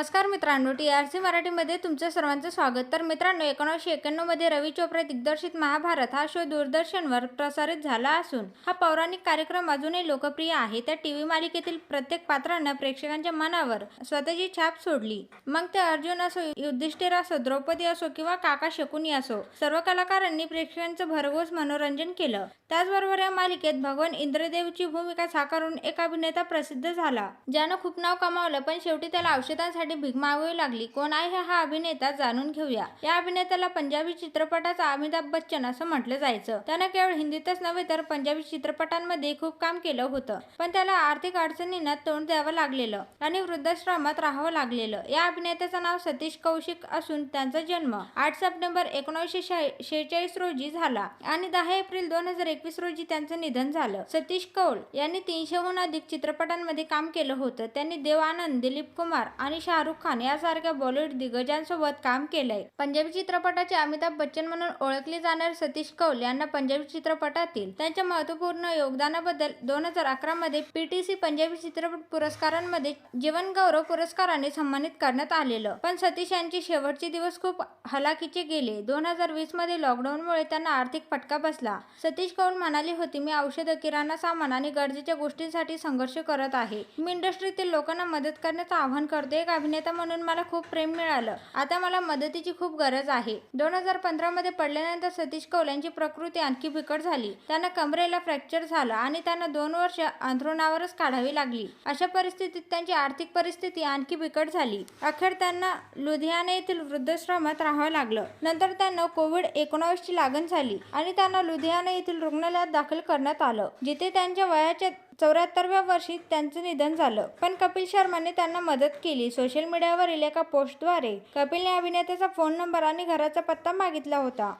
नमस्कार मित्रांनो T R C मराठीमध्ये तुमचं सर्वांचं स्वागत. तर मित्रांनो एकोणीसशे एक्क्याण्णवमध्ये रवी चोप्रा दिग्दर्शित महाभारत हा शो दूरदर्शनवर प्रसारित झाला असून हा पौराणिक कार्यक्रम अजूनही लोकप्रिय आहे. त्या टी व्ही मालिकेतील प्रत्येक पात्रानं प्रेक्षकांच्या मनावर स्वतःची छाप सोडली. मग ते अर्जुन असो युधिष्ठिर असो द्रौपदी असो किंवा काका शकुनी असो सर्व कलाकारांनी प्रेक्षकांचं भरघोस मनोरंजन केलं. त्याचबरोबर या मालिकेत भगवान इंद्रदेवची भूमिका साकारून एक अभिनेता प्रसिद्ध झाला ज्यानं खूप नाव कमावलं पण शेवटी त्याला औषधांसाठी भीक मागावी लागली. कोण आहे हा अभिनेता जाणून घेऊया. या अभिनेत्याला पंजाबी चित्रपटाचा अमिताभ बच्चन असं म्हटलं जायचं. त्यानं केवळ हिंदीतच नव्हे तर पंजाबी चित्रपटांमध्ये खूप काम केलं होतं. पण त्याला आर्थिक अडचणींना तोंड द्यावं लागलेलं आणि वृद्धाश्रमात राहावं लागलेलं. या अभिनेत्याचं नाव सतीश कौशिक असून त्यांचा जन्म आठ सप्टेंबर एकोणीसशे शेहेचाळीस रोजी झाला आणि दहा एप्रिल दोन हजार एकवीस रोजी त्यांचं निधन झालं. सतीश कौल यांनी तीनशेहून अधिक चित्रपटांमध्ये काम केलं होतं. त्यांनी देव आनंद दिलीप कुमार आणि शाह शाहरुख खान यासारख्या बॉलिवूड दिग्गजांसोबत काम केलंय. पंजाबी चित्रपटाचे अमिताभ बच्चन म्हणून ओळखले जाणारे सतीश कौल यांना पंजाबी चित्रपटातील त्यांच्या महत्त्वपूर्ण योगदानाबद्दल दोन हजार अकरा मध्ये पीटीसी पंजाबी चित्रपट पुरस्कारांमध्ये जीवन गौरव पुरस्काराने सन्मानित करण्यात आलेलं. पण सतीश यांचे शेवटचे दिवस खूप हलाखीचे गेले. दोन हजार वीसमध्ये लॉकडाऊनमुळे त्यांना आर्थिक फटका बसला. सतीश कौल म्हणाली होती मी औषधं किराणा सामान आणि गरजेच्या गोष्टींसाठी संघर्ष करत आहे. मी इंडस्ट्रीतील लोकांना मदत करण्याचं आवाहन करते एक अभिनेता म्हणून मला खूप प्रेम मिळालं. आता मला मदतीची खूप गरज आहे. दोन हजार पंधरा मध्ये पडल्यानंतर सतीश कौल यांची प्रकृती आणखी बिकट झाली. त्यांना कमरेला फ्रॅक्चर झालं आणि त्यांना दोन वर्ष अंथरुणावरच काढावी लागली. अशा परिस्थितीत त्यांची आर्थिक परिस्थिती आणखी बिकट झाली. अखेर त्यांना लुधियाना येथील वृद्धाश्रमात राहावं लागलं. नंतर त्यांना कोविड एकोणावीसची लागण झाली आणि त्यांना लुधियाना येथील रुग्णालयात दाखल करण्यात आलं जिथे त्यांच्या वयाच्या चौऱ्याहत्तरव्या वर्षी त्यांचं निधन झालं. पण कपिल शर्माने त्यांना मदत केली. सोशल मीडियावरील एका पोस्टद्वारे कपिलने अभिनेत्याचा फोन नंबर आणि घराचा पत्ता मागितला होता.